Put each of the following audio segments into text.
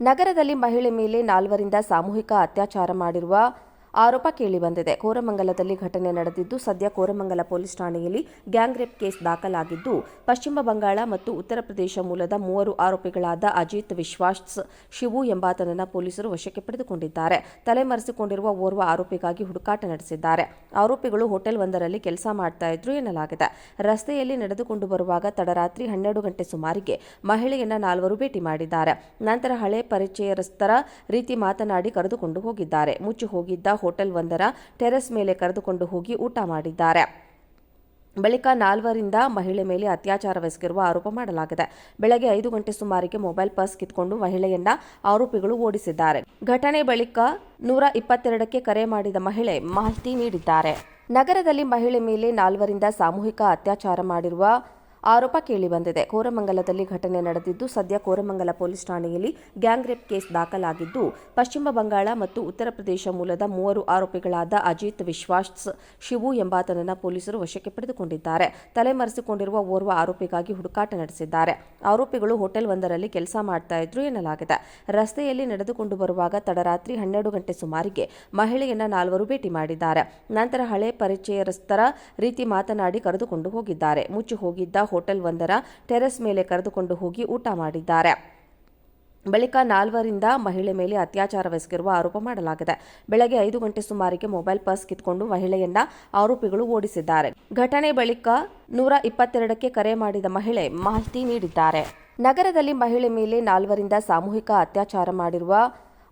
ನಗರದಲ್ಲಿ ಮಹಿಳೆ ಮೇಲೆ ನಾಲ್ವರಿಂದ ಸಾಮೂಹಿಕ ಅತ್ಯಾಚಾರ ಮಾಡಿರುವ ಆರೋಪ ಕೇಳಿಬಂದಿದೆ ಕೋರಮಂಗಲದಲ್ಲಿ ಘಟನೆ ನಡೆದಿದ್ದು, ಸದ್ಯ ಕೋರಮಂಗಲ ಪೊಲೀಸ್ ಠಾಣೆಯಲ್ಲಿ ಗ್ಯಾಂಗ್ ರೇಪ್ ಕೇಸ್ ದಾಖಲಾಗಿದ್ದು, ಪಶ್ಚಿಮ ಬಂಗಾಳ ಮತ್ತು ಉತ್ತರ ಪ್ರದೇಶ ಮೂಲದ ಮೂವರು ಆರೋಪಿಗಳಾದ ಅಜಿತ್ ವಿಶ್ವಾಸ್, ಶಿವು ಎಂಬಾತನನ್ನು ಪೊಲೀಸರು ವಶಕ್ಕೆ ಪಡೆದುಕೊಂಡಿದ್ದಾರೆ. ತಲೆಮರೆಸಿಕೊಂಡಿರುವ ಓರ್ವ ಆರೋಪಿಗಾಗಿ ಹುಡುಕಾಟ ನಡೆಸಿದ್ದಾರೆ. ಆರೋಪಿಗಳು ಹೋಟೆಲ್ ಒಂದರಲ್ಲಿ ಕೆಲಸ ಮಾಡ್ತಾ ಇದ್ರು ಎನ್ನಲಾಗಿದೆ. ರಸ್ತೆಯಲ್ಲಿ ನಡೆದುಕೊಂಡು ಬರುವಾಗ ತಡರಾತ್ರಿ ಹನ್ನೆರಡು ಗಂಟೆ ಸುಮಾರಿಗೆ ಮಹಿಳೆಯನ್ನ ನಾಲ್ವರು ಭೇಟಿ ಮಾಡಿದ್ದಾರೆ. ನಂತರ ಹಳೆ ಪರಿಚಯಸ್ಥರ ರೀತಿ ಮಾತನಾಡಿ ಕರೆದುಕೊಂಡು ಹೋಗಿದ್ದಾರೆ. ಮುಚ್ಚಿ ಹೋಗಿದ್ದ ಹೋಟೆಲ್ ಒಂದರ ಟೆರೆಸ್ ಮೇಲೆ ಕರೆದುಕೊಂಡು ಹೋಗಿ ಊಟ ಮಾಡಿದ್ದಾರೆ. ಬಳಿಕ ನಾಲ್ವರಿಂದ ಮಹಿಳೆ ಮೇಲೆ ಅತ್ಯಾಚಾರವೆಸಗಿರುವ ಆರೋಪ ಮಾಡಲಾಗಿದೆ. ಬೆಳಗ್ಗೆ ಐದು ಗಂಟೆ ಸುಮಾರಿಗೆ ಮೊಬೈಲ್ ಪರ್ಸ್ ಕಿತ್ಕೊಂಡು ಮಹಿಳೆಯನ್ನ ಆರೋಪಿಗಳು ಓಡಿಸಿದ್ದಾರೆ. ಘಟನೆ ಬಳಿಕ ನೂರ ಇಪ್ಪತ್ತೆರಡಕ್ಕೆ ಕರೆ ಮಾಡಿದ ಮಹಿಳೆ ಮಾಹಿತಿ ನೀಡಿದ್ದಾರೆ. ನಗರದಲ್ಲಿ ಮಹಿಳೆ ಮೇಲೆ ನಾಲ್ವರಿಂದ ಸಾಮೂಹಿಕ ಅತ್ಯಾಚಾರ ಮಾಡಿರುವ ಆರೋಪ ಕೇಳಿಬಂದಿದೆ ಕೋರಮಂಗಲದಲ್ಲಿ ಘಟನೆ ನಡೆದಿದ್ದು, ಸದ್ಯ ಕೋರಮಂಗಲ ಪೊಲೀಸ್ ಠಾಣೆಯಲ್ಲಿ ಗ್ಯಾಂಗ್ ರೇಪ್ ಕೇಸ್ ದಾಖಲಾಗಿದ್ದು, ಪಶ್ಚಿಮ ಬಂಗಾಳ ಮತ್ತು ಉತ್ತರ ಪ್ರದೇಶ ಮೂಲದ ಮೂವರು ಆರೋಪಿಗಳಾದ ಅಜಿತ್ ವಿಶ್ವಾಸ್ ಶಿವು ಎಂಬಾತನನ್ನು ಪೊಲೀಸರು ವಶಕ್ಕೆ ಪಡೆದುಕೊಂಡಿದ್ದಾರೆ. ತಲೆಮರೆಸಿಕೊಂಡಿರುವ ಓರ್ವ ಆರೋಪಿಗಾಗಿ ಹುಡುಕಾಟ ನಡೆಸಿದ್ದಾರೆ. ಆರೋಪಿಗಳು ಹೋಟೆಲ್ ಒಂದರಲ್ಲಿ ಕೆಲಸ ಮಾಡ್ತಾ ಇದ್ರು ಎನ್ನಲಾಗಿದೆ. ರಸ್ತೆಯಲ್ಲಿ ನಡೆದುಕೊಂಡು ಬರುವಾಗ ತಡರಾತ್ರಿ ಹನ್ನೆರಡು ಗಂಟೆ ಸುಮಾರಿಗೆ ಮಹಿಳೆಯನ್ನ ನಾಲ್ವರು ಭೇಟಿ ಮಾಡಿದ್ದಾರೆ. ನಂತರ ಹಳೆ ಪರಿಚಯಸ್ಥರ ರೀತಿ ಮಾತನಾಡಿ ಕರೆದುಕೊಂಡು ಹೋಗಿದ್ದಾರೆ. ಮುಚ್ಚಿ ಹೋಗಿದ್ದ ಹೋಟೆಲ್ ಒಂದರ ಟೆರೆಸ್ ಮೇಲೆ ಕರೆದುಕೊಂಡು ಹೋಗಿ ಊಟ ಮಾಡಿದ್ದಾರೆ. ಬಳಿಕ ನಾಲ್ವರಿಂದ ಮಹಿಳೆ ಮೇಲೆ ಅತ್ಯಾಚಾರವೆಸಗಿರುವ ಆರೋಪ ಮಾಡಲಾಗಿದೆ. ಬೆಳಗ್ಗೆ ಐದು ಗಂಟೆ ಸುಮಾರಿಗೆ ಮೊಬೈಲ್ ಪರ್ಸ್ ಕಿತ್ಕೊಂಡು ಮಹಿಳೆಯನ್ನ ಆರೋಪಿಗಳು ಓಡಿಸಿದ್ದಾರೆ. ಘಟನೆ ಬಳಿಕ ನೂರ ಇಪ್ಪತ್ತೆರಡಕ್ಕೆ ಕರೆ ಮಾಡಿದ ಮಹಿಳೆ ಮಾಹಿತಿ ನೀಡಿದ್ದಾರೆ. ನಗರದಲ್ಲಿ ಮಹಿಳೆ ಮೇಲೆ ನಾಲ್ವರಿಂದ ಸಾಮೂಹಿಕ ಅತ್ಯಾಚಾರ ಮಾಡಿರುವ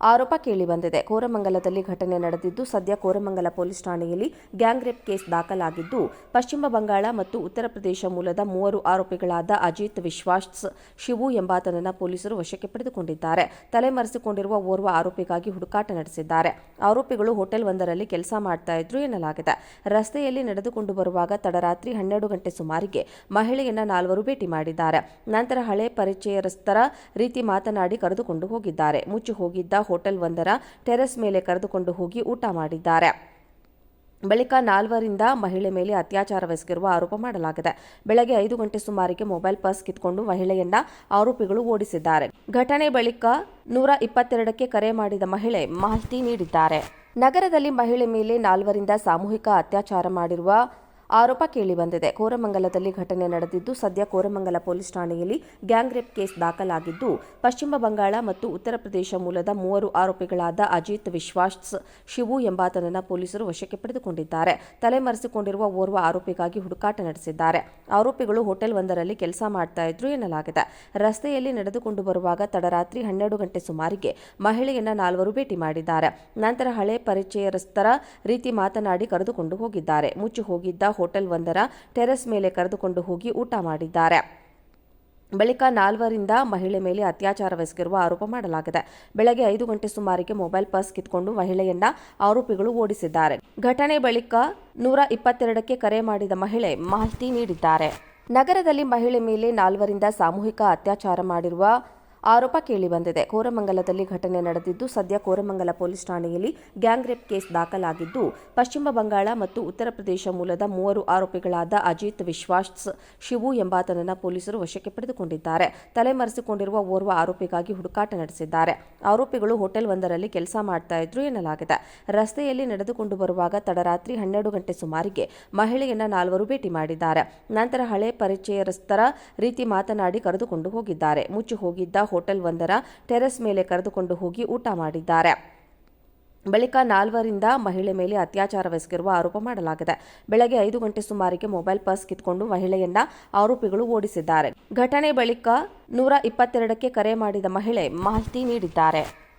ಆರೋಪ ಕೇಳಿಬಂದಿದೆ ಕೋರಮಂಗಲದಲ್ಲಿ ಘಟನೆ ನಡೆದಿದ್ದು, ಸದ್ಯ ಕೋರಮಂಗಲ ಪೊಲೀಸ್ ಠಾಣೆಯಲ್ಲಿ ಗ್ಯಾಂಗ್ ರೇಪ್ ಕೇಸ್ ದಾಖಲಾಗಿದ್ದು, ಪಶ್ಚಿಮ ಬಂಗಾಳ ಮತ್ತು ಉತ್ತರ ಪ್ರದೇಶ ಮೂಲದ ಮೂವರು ಆರೋಪಿಗಳಾದ ಅಜಿತ್ ವಿಶ್ವಾಸ್ ಶಿವು ಎಂಬಾತನನ್ನು ಪೊಲೀಸರು ವಶಕ್ಕೆ ಪಡೆದುಕೊಂಡಿದ್ದಾರೆ. ತಲೆಮರೆಸಿಕೊಂಡಿರುವ ಓರ್ವ ಆರೋಪಿಗಾಗಿ ಹುಡುಕಾಟ ನಡೆಸಿದ್ದಾರೆ. ಆರೋಪಿಗಳು ಹೋಟೆಲ್ ಒಂದರಲ್ಲಿ ಕೆಲಸ ಮಾಡ್ತಾ ಇದ್ರು ಎನ್ನಲಾಗಿದೆ. ರಸ್ತೆಯಲ್ಲಿ ನಡೆದುಕೊಂಡು ಬರುವಾಗ ತಡರಾತ್ರಿ ಹನ್ನೆರಡು ಗಂಟೆ ಸುಮಾರಿಗೆ ಮಹಿಳೆಯನ್ನ ನಾಲ್ವರು ಭೇಟಿ ಮಾಡಿದ್ದಾರೆ. ನಂತರ ಹಳೆ ಪರಿಚಯಸ್ಥರ ರೀತಿ ಮಾತನಾಡಿ ಕರೆದುಕೊಂಡು ಹೋಗಿದ್ದಾರೆ. ಮುಚ್ಚಿ ಹೋಗಿದ್ದ ಹೋಟೆಲ್ ಒಂದರ ಟೆರೆಸ್ ಮೇಲೆ ಕರೆದುಕೊಂಡು ಹೋಗಿ ಊಟ ಮಾಡಿದ್ದಾರೆ. ಬಳಿಕ ನಾಲ್ವರಿಂದ ಮಹಿಳೆ ಮೇಲೆ ಅತ್ಯಾಚಾರವೆಸಗಿರುವ ಆರೋಪ ಮಾಡಲಾಗಿದೆ. ಬೆಳಗ್ಗೆ ಐದು ಗಂಟೆ ಸುಮಾರಿಗೆ ಮೊಬೈಲ್ ಪರ್ಸ್ ಕಿತ್ಕೊಂಡು ಮಹಿಳೆಯನ್ನ ಆರೋಪಿಗಳು ಓಡಿಸಿದ್ದಾರೆ. ಘಟನೆ ಬಳಿಕ ನೂರ ಇಪ್ಪತ್ತೆರಡಕ್ಕೆ ಕರೆ ಮಾಡಿದ ಮಹಿಳೆ ಮಾಹಿತಿ ನೀಡಿದ್ದಾರೆ. ನಗರದಲ್ಲಿ ಮಹಿಳೆ ಮೇಲೆ ನಾಲ್ವರಿಂದ ಸಾಮೂಹಿಕ ಅತ್ಯಾಚಾರ ಮಾಡಿರುವ ಆರೋಪ ಕೇಳಿಬಂದಿದೆ ಕೋರಮಂಗಲದಲ್ಲಿ ಘಟನೆ ನಡೆದಿದ್ದು, ಸದ್ಯ ಕೋರಮಂಗಲ ಪೊಲೀಸ್ ಠಾಣೆಯಲ್ಲಿ ಗ್ಯಾಂಗ್ ರೇಪ್ ಕೇಸ್ ದಾಖಲಾಗಿದ್ದು, ಪಶ್ಚಿಮ ಬಂಗಾಳ ಮತ್ತು ಉತ್ತರ ಪ್ರದೇಶ ಮೂಲದ ಮೂವರು ಆರೋಪಿಗಳಾದ ಅಜಿತ್ ವಿಶ್ವಾಸ್, ಶಿವು ಎಂಬಾತನನ್ನು ಪೊಲೀಸರು ವಶಕ್ಕೆ ಪಡೆದುಕೊಂಡಿದ್ದಾರೆ. ತಲೆಮರೆಸಿಕೊಂಡಿರುವ ಓರ್ವ ಆರೋಪಿಗಾಗಿ ಹುಡುಕಾಟ ನಡೆಸಿದ್ದಾರೆ. ಆರೋಪಿಗಳು ಹೋಟೆಲ್ ಒಂದರಲ್ಲಿ ಕೆಲಸ ಮಾಡ್ತಾ ಇದ್ರು ಎನ್ನಲಾಗಿದೆ. ರಸ್ತೆಯಲ್ಲಿ ನಡೆದುಕೊಂಡು ಬರುವಾಗ ತಡರಾತ್ರಿ ಹನ್ನೆರಡು ಗಂಟೆ ಸುಮಾರಿಗೆ ಮಹಿಳೆಯನ್ನ ನಾಲ್ವರು ಭೇಟಿ ಮಾಡಿದ್ದಾರೆ. ನಂತರ ಹಳೆ ಪರಿಚಯಸ್ಥರ ರೀತಿ ಮಾತನಾಡಿ ಕರೆದುಕೊಂಡು ಹೋಗಿದ್ದಾರೆ. ಮುಚ್ಚಿ ಹೋಗಿದ್ದ ಹೋಟೆಲ್ ಒಂದರ ಟೆರೆಸ್ ಮೇಲೆ ಕರೆದುಕೊಂಡು ಹೋಗಿ ಊಟ ಮಾಡಿದ್ದಾರೆ. ಬಳಿಕ ನಾಲ್ವರಿಂದ ಮಹಿಳೆ ಮೇಲೆ ಅತ್ಯಾಚಾರವೆಸಗಿರುವ ಆರೋಪ ಮಾಡಲಾಗಿದೆ. ಬೆಳಗ್ಗೆ ಐದು ಗಂಟೆ ಸುಮಾರಿಗೆ ಮೊಬೈಲ್ ಪರ್ಸ್ ಕಿತ್ಕೊಂಡು ಮಹಿಳೆಯನ್ನ ಆರೋಪಿಗಳು ಓಡಿಸಿದ್ದಾರೆ. ಘಟನೆ ಬಳಿಕ ನೂರ ಇಪ್ಪತ್ತೆರಡಕ್ಕೆ ಕರೆ ಮಾಡಿದ ಮಹಿಳೆ ಮಾಹಿತಿ ನೀಡಿದ್ದಾರೆ. ನಗರದಲ್ಲಿ ಮಹಿಳೆ ಮೇಲೆ ನಾಲ್ವರಿಂದ ಸಾಮೂಹಿಕ ಅತ್ಯಾಚಾರ ಮಾಡಿರುವ ಆರೋಪ ಕೇಳಿಬಂದಿದೆ ಕೋರಮಂಗಲದಲ್ಲಿ ಘಟನೆ ನಡೆದಿದ್ದು, ಸದ್ಯ ಕೋರಮಂಗಲ ಪೊಲೀಸ್ ಠಾಣೆಯಲ್ಲಿ ಗ್ಯಾಂಗ್ ರೇಪ್ ಕೇಸ್ ದಾಖಲಾಗಿದ್ದು, ಪಶ್ಚಿಮ ಬಂಗಾಳ ಮತ್ತು ಉತ್ತರ ಪ್ರದೇಶ ಮೂಲದ ಮೂವರು ಆರೋಪಿಗಳಾದ ಅಜಿತ್ ವಿಶ್ವಾಸ್ ಶಿವು ಎಂಬಾತನನ್ನ ಪೊಲೀಸರು ವಶಕ್ಕೆ ಪಡೆದುಕೊಂಡಿದ್ದಾರೆ. ತಲೆಮರೆಸಿಕೊಂಡಿರುವ ಓರ್ವ ಆರೋಪಿಗಾಗಿ ಹುಡುಕಾಟ ನಡೆಸಿದ್ದಾರೆ. ಆರೋಪಿಗಳು ಹೋಟೆಲ್ ಒಂದರಲ್ಲಿ ಕೆಲಸ ಮಾಡ್ತಾ ಇದ್ರು ಎನ್ನಲಾಗಿದೆ. ರಸ್ತೆಯಲ್ಲಿ ನಡೆದುಕೊಂಡು ಬರುವಾಗ ತಡರಾತ್ರಿ ಹನ್ನೆರಡು ಗಂಟೆ ಸುಮಾರಿಗೆ ಮಹಿಳೆಯನ್ನ ನಾಲ್ವರು ಭೇಟಿ ಮಾಡಿದ್ದಾರೆ. ನಂತರ ಹಳೆ ಪರಿಚಯಸ್ಥರ ರೀತಿ ಮಾತನಾಡಿ ಕರೆದುಕೊಂಡು ಹೋಗಿದ್ದಾರೆ. ಮುಚ್ಚಿ ಹೋಗಿದ್ದ ಹೋಟೆಲ್ ಒಂದರ ಟೆರೆಸ್ ಮೇಲೆ ಕರೆದುಕೊಂಡು ಹೋಗಿ ಊಟ ಮಾಡಿದ್ದಾರೆ. ಬಳಿಕ ನಾಲ್ವರಿಂದ ಮಹಿಳೆ ಮೇಲೆ ಅತ್ಯಾಚಾರವೆಸಗಿರುವ ಆರೋಪ ಮಾಡಲಾಗಿದೆ. ಬೆಳಗ್ಗೆ ಐದು ಗಂಟೆ ಸುಮಾರಿಗೆ ಮೊಬೈಲ್ ಪರ್ಸ್ ಕಿತ್ಕೊಂಡು ಮಹಿಳೆಯನ್ನ ಆರೋಪಿಗಳು ಓಡಿಸಿದ್ದಾರೆ. ಘಟನೆ ಬಳಿಕ ನೂರ ಇಪ್ಪತ್ತೆರಡಕ್ಕೆ ಕರೆ ಮಾಡಿದ ಮಹಿಳೆ ಮಾಹಿತಿ ನೀಡಿದ್ದಾರೆ.